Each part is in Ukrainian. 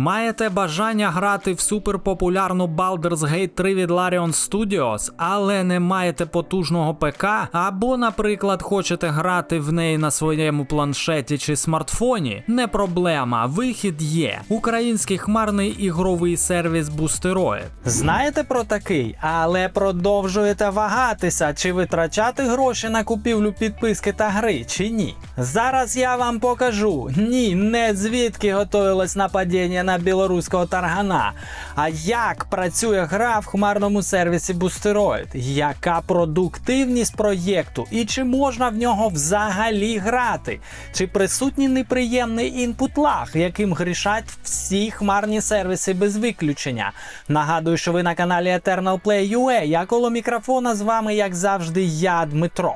Маєте бажання грати в суперпопулярну Baldur's Gate 3 від Larian Studios, але не маєте потужного ПК, або, наприклад, хочете грати в неї на своєму планшеті чи смартфоні? Не проблема, вихід є. Український хмарний ігровий сервіс Boosteroid. Знаєте про такий, але продовжуєте вагатися, чи витрачати гроші на купівлю підписки та гри, чи ні? Зараз я вам покажу. Ні, не звідки готовилось нападіння на білоруського таргана. А як працює гра в хмарному сервісі Boosteroid? Яка продуктивність проєкту і чи можна в нього взагалі грати? Чи присутній неприємний інпут лаг, яким грішать всі хмарні сервіси без виключення? Нагадую, що ви на каналі Eternal Play UA. Я коло мікрофона з вами, як завжди, я Дмитро.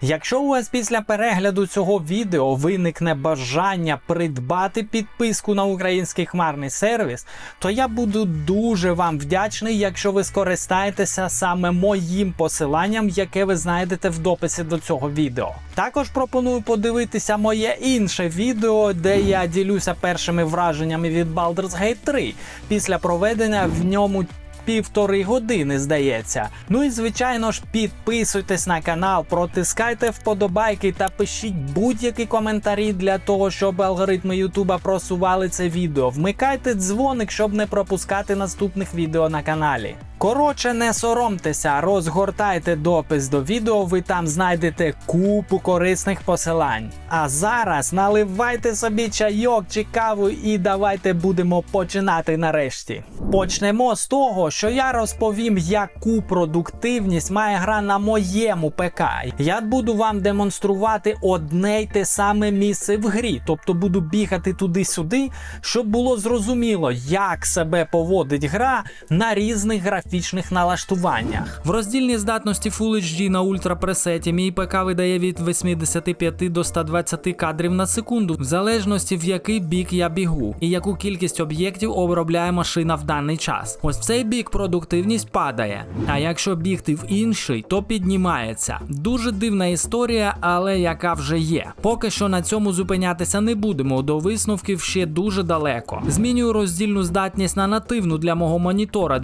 Якщо у вас після перегляду цього відео виникне бажання придбати підписку на український хмарний сервіс, то я буду дуже вам вдячний, якщо ви скористаєтеся саме моїм посиланням, яке ви знайдете в дописі до цього відео. Також пропоную подивитися моє інше відео, де я ділюся першими враженнями від Baldur's Gate 3 після проведення в ньому півтори години, здається. Ну і звичайно ж, підписуйтесь на канал, протискайте вподобайки та пишіть будь-які коментарі для того, щоб алгоритми Ютуба просували це відео. Вмикайте дзвоник, щоб не пропускати наступних відео на каналі. Коротше, не соромтеся, розгортайте допис до відео, ви там знайдете купу корисних посилань. А зараз наливайте собі чайок чи каву і давайте будемо починати нарешті. Почнемо з того, що я розповім, яку продуктивність має гра на моєму ПК. Я буду вам демонструвати одне й те саме місце в грі, тобто буду бігати туди-сюди, щоб було зрозуміло, як себе поводить гра на різних графічних налаштуваннях. В роздільній здатності Full HD на ультрапресеті мій ПК видає від 85 до 120 кадрів на секунду, в залежності в який бік я бігу, і яку кількість об'єктів обробляє машина в даний час. Ось в цей бік продуктивність падає. А якщо бігти в інший, то піднімається. Дуже дивна історія, але яка вже є. Поки що на цьому зупинятися не будемо. До висновків ще дуже далеко. Змінюю роздільну здатність на нативну для мого монітора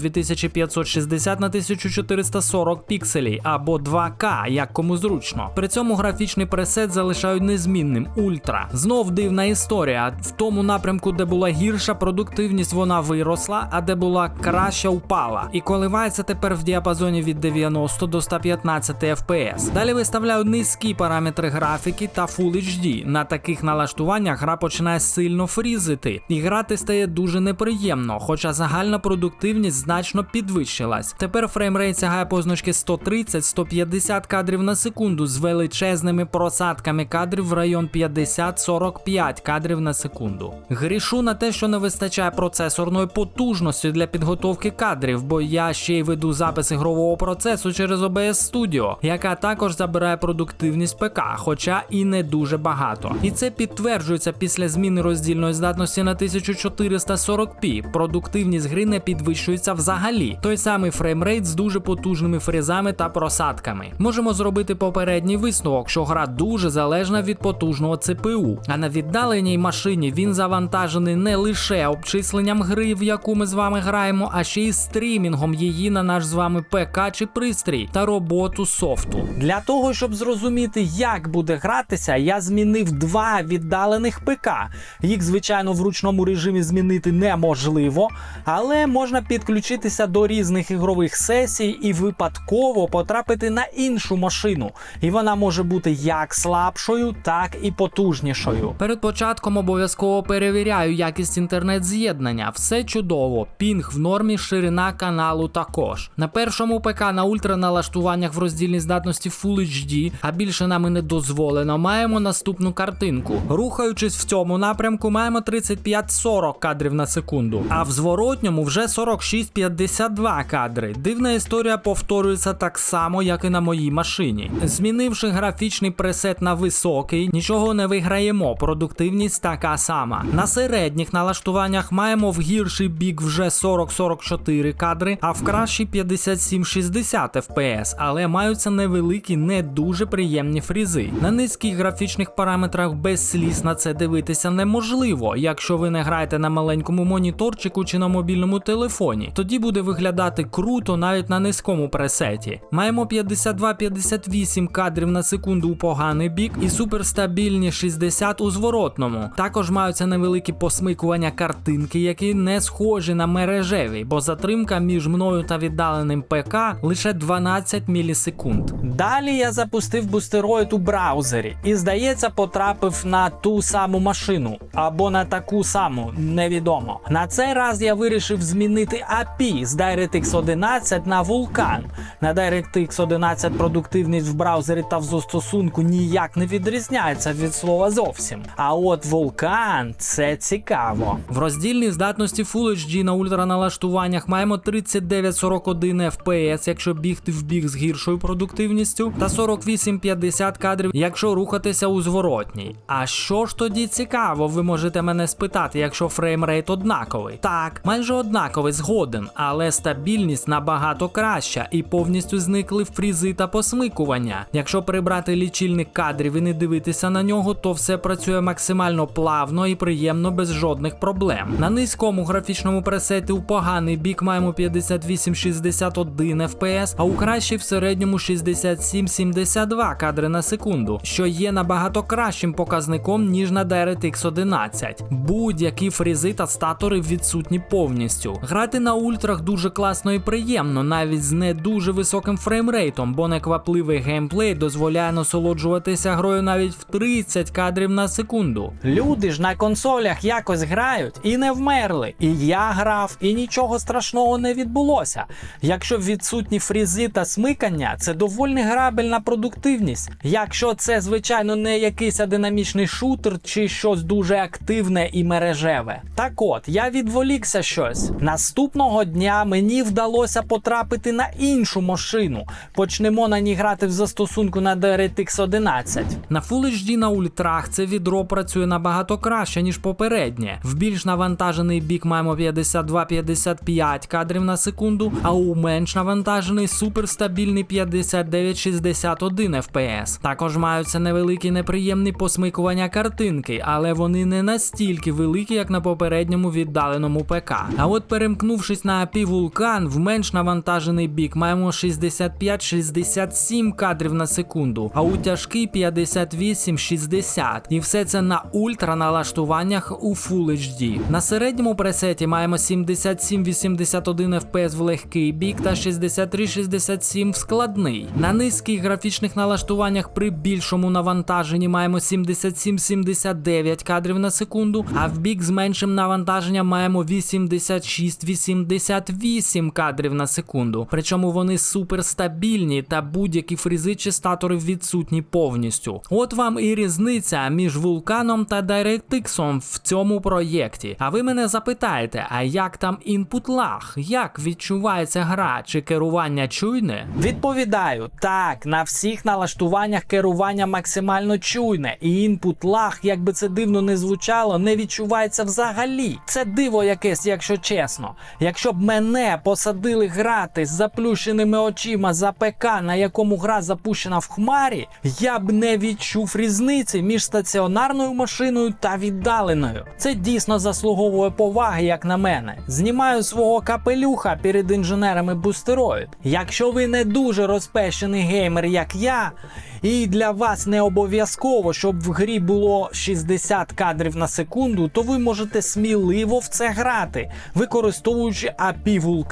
2560 на 1440 пікселей або 2К, як кому зручно. При цьому графічний пресет залишаю незмінним ультра. Знов дивна історія. В тому напрямку, де була гірша продуктивність, вона виросла, а де була краща упала. І коливається тепер в діапазоні від 90 до 115 FPS. Далі виставляю низькі параметри графіки та Full HD. На таких налаштуваннях гра починає сильно фрізити, і грати стає дуже неприємно, хоча загальна продуктивність значно підвищилась. Тепер фреймрейт сягає позначки 130-150 кадрів на секунду з величезними просадками кадрів в район 50-45 кадрів на секунду. Грішу на те, що не вистачає процесорної потужності для підготовки кадрів, бо я ще й веду запис ігрового процесу через OBS Studio, яка також забирає продуктивність ПК, хоча і не дуже багато. І це підтверджується після зміни роздільної здатності на 1440p. Продуктивність гри не підвищується взагалі. Той самий фреймрейт з дуже потужними фрізами та просадками. Можемо зробити попередній висновок, що гра дуже залежна від потужного ЦПУ. А на віддаленій машині він завантажений не лише обчисленням гри, в яку ми з вами граємо, а ще й стрімінгом її на наш з вами ПК чи пристрій та роботу софту. Для того, щоб зрозуміти, як буде гратися, я змінив два віддалених ПК. Їх, звичайно, в ручному режимі змінити неможливо, але можна підключитися до різних ігрових сесій і випадково потрапити на іншу машину. І вона може бути як слабшою, так і потужнішою. Перед початком обов'язково перевіряю якість інтернет-з'єднання. Все чудово, пінг в нормі, ширина каналу також. На першому ПК на ультраналаштуваннях в роздільній здатності Full HD, а більше нам і не дозволено, маємо наступну картинку. Рухаючись в цьому напрямку, маємо 35-40 кадрів на секунду, а в зворотньому вже 46-52 2 кадри. Дивна історія повторюється так само, як і на моїй машині. Змінивши графічний пресет на високий, нічого не виграємо. Продуктивність така сама. На середніх налаштуваннях маємо в гірший бік вже 40-44 кадри, а в кращий 57-60 FPS, але маються невеликі, не дуже приємні фрізи. На низьких графічних параметрах без сліз на це дивитися неможливо, якщо ви не граєте на маленькому моніторчику чи на мобільному телефоні. Тоді буде виглядати круто навіть на низькому пресеті. Маємо 52-58 кадрів на секунду у поганий бік і суперстабільні 60 у зворотному. Також маються невеликі посмикування картинки, які не схожі на мережеві, бо затримка між мною та віддаленим ПК лише 12 мілісекунд. Далі я запустив бустероїд у браузері і, здається, потрапив на ту саму машину або на таку саму, невідомо. На цей раз я вирішив змінити API з DirectX 11 на Vulkan. На DirectX 11 продуктивність в браузері та в застосунку ніяк не відрізняється від слова зовсім. А от Vulkan – це цікаво. В роздільній здатності Full HD на ультраналаштуваннях маємо 39-41 FPS, якщо бігти в біг з гіршою продуктивністю, та 48-50 кадрів, якщо рухатися у зворотній. А що ж тоді цікаво, ви можете мене спитати, якщо фреймрейт однаковий? Так, майже однаковий згоден, але стабільність набагато краща і повністю зникли фрізи та посмикування. Якщо прибрати лічильник кадрів і не дивитися на нього, то все працює максимально плавно і приємно без жодних проблем. На низькому графічному пресеті у поганий бік маємо 58-61 FPS, а у кращий в середньому 67-72 кадри на секунду, що є набагато кращим показником, ніж на DirectX 11. Будь-які фрізи та статори відсутні повністю. Грати на ультрах дуже класно і приємно, навіть з не дуже високим фреймрейтом, бо неквапливий геймплей дозволяє насолоджуватися грою навіть в 30 кадрів на секунду. Люди ж на консолях якось грають і не вмерли. І я грав, і нічого страшного не відбулося. Якщо відсутні фрізи та смикання, це доволі грабельна продуктивність. Якщо це, звичайно, не якийсь динамічний шутер чи щось дуже активне і мережеве. Так от, я відволікся щось. Наступного дня мені вдалося потрапити на іншу машину. Почнемо на ній грати в застосунку на DirectX 11. На Full HD на ультрах це відро працює набагато краще, ніж попереднє. В більш навантажений бік маємо 52-55 кадрів на секунду, а у менш навантажений суперстабільний 59-61 FPS. Також маються невеликі неприємні посмикування картинки, але вони не настільки великі, як на попередньому віддаленому ПК. А от перемкнувшись на API Vulkan, в менш навантажений бік маємо 65-67 кадрів на секунду, а у тяжкий 58-60. І все це на ультра налаштуваннях у Full HD. На середньому пресеті маємо 77-81 FPS в легкий бік та 63-67 в складний. На низьких графічних налаштуваннях при більшому навантаженні маємо 77-79 кадрів на секунду, а в бік з меншим навантаженням маємо 86-88 кадрів на секунду. Причому вони суперстабільні та будь-які фрізи чи статори відсутні повністю. От вам і різниця між вулканом та DirectX в цьому проєкті. А ви мене запитаєте, а як там інпут лаг? Як відчувається гра чи керування чуйне? Відповідаю, так, на всіх налаштуваннях керування максимально чуйне, і інпут лаг, як би це дивно не звучало, не відчувається взагалі. Це диво якесь, якщо чесно. Якщо б мене посадили грати з заплющеними очима за ПК, на якому гра запущена в хмарі, я б не відчув різниці між стаціонарною машиною та віддаленою. Це дійсно заслуговує поваги, як на мене. Знімаю свого капелюха перед інженерами бустероїд. Якщо ви не дуже розпещений геймер, як я. І для вас не обов'язково, щоб в грі було 60 кадрів на секунду, то ви можете сміливо в це грати, використовуючи API Vulkan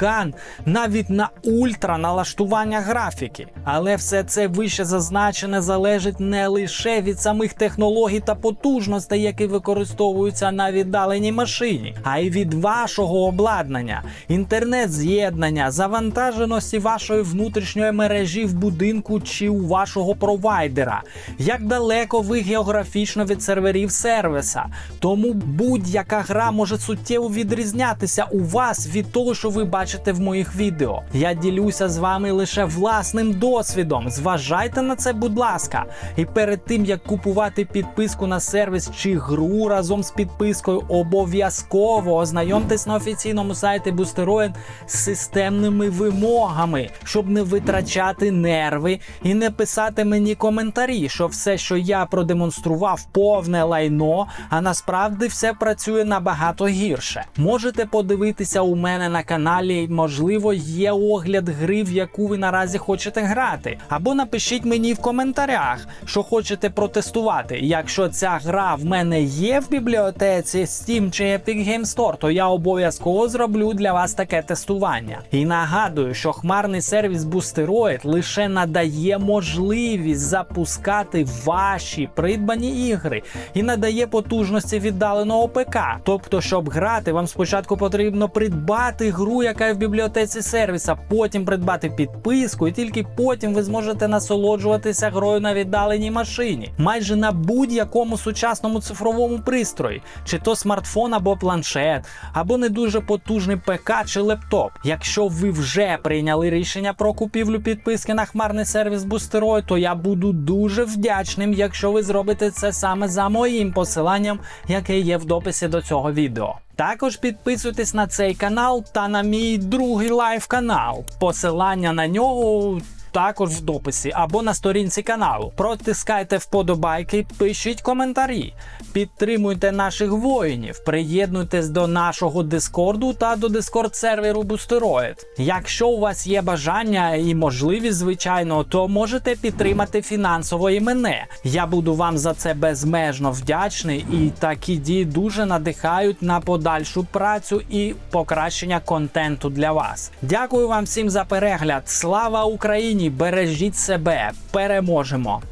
навіть на ультра налаштування графіки. Але все це вище зазначене залежить не лише від самих технологій та потужностей, які використовуються на віддаленій машині, а й від вашого обладнання, інтернет-з'єднання, завантаженості вашої внутрішньої мережі в будинку чи у вашого провайдера, як далеко ви географічно від серверів сервіса. Тому будь-яка гра може суттєво відрізнятися у вас від того, що ви бачите бачите в моїх відео. Я ділюся з вами лише власним досвідом. Зважайте на це, будь ласка. І перед тим як купувати підписку на сервіс чи гру разом з підпискою, обов'язково ознайомтесь на офіційному сайті Boosteroid з системними вимогами, щоб не витрачати нерви і не писати мені коментарі, що все, що я продемонстрував, повне лайно, а насправді все працює набагато гірше. Можете подивитися у мене на каналі, можливо, є огляд гри, в яку ви наразі хочете грати. Або напишіть мені в коментарях, що хочете протестувати. Якщо ця гра в мене є в бібліотеці Steam чи Epic Game Store, то я обов'язково зроблю для вас таке тестування. І нагадую, що хмарний сервіс Boosteroid лише надає можливість запускати ваші придбані ігри і надає потужності віддаленого ПК. Тобто, щоб грати, вам спочатку потрібно придбати гру, яка є в бібліотеці сервіса, потім придбати підписку, і тільки потім ви зможете насолоджуватися грою на віддаленій машині, майже на будь-якому сучасному цифровому пристрої, чи то смартфон або планшет, або не дуже потужний ПК чи лептоп. Якщо ви вже прийняли рішення про купівлю підписки на хмарний сервіс Boosteroid, то я буду дуже вдячним, якщо ви зробите це саме за моїм посиланням, яке є в дописі до цього відео. Також підписуйтесь на цей канал та на мій другий лайв канал. Посилання на нього. Також в дописі або на сторінці каналу. Протискайте вподобайки, пишіть коментарі, підтримуйте наших воїнів, приєднуйтесь до нашого дискорду та до дискорд серверу Boosteroid. Якщо у вас є бажання і можливість, звичайно, то можете підтримати фінансово і мене. Я буду вам за це безмежно вдячний, і такі дії дуже надихають на подальшу працю і покращення контенту для вас. Дякую вам всім за перегляд. Слава Україні! Бережіть себе, переможемо!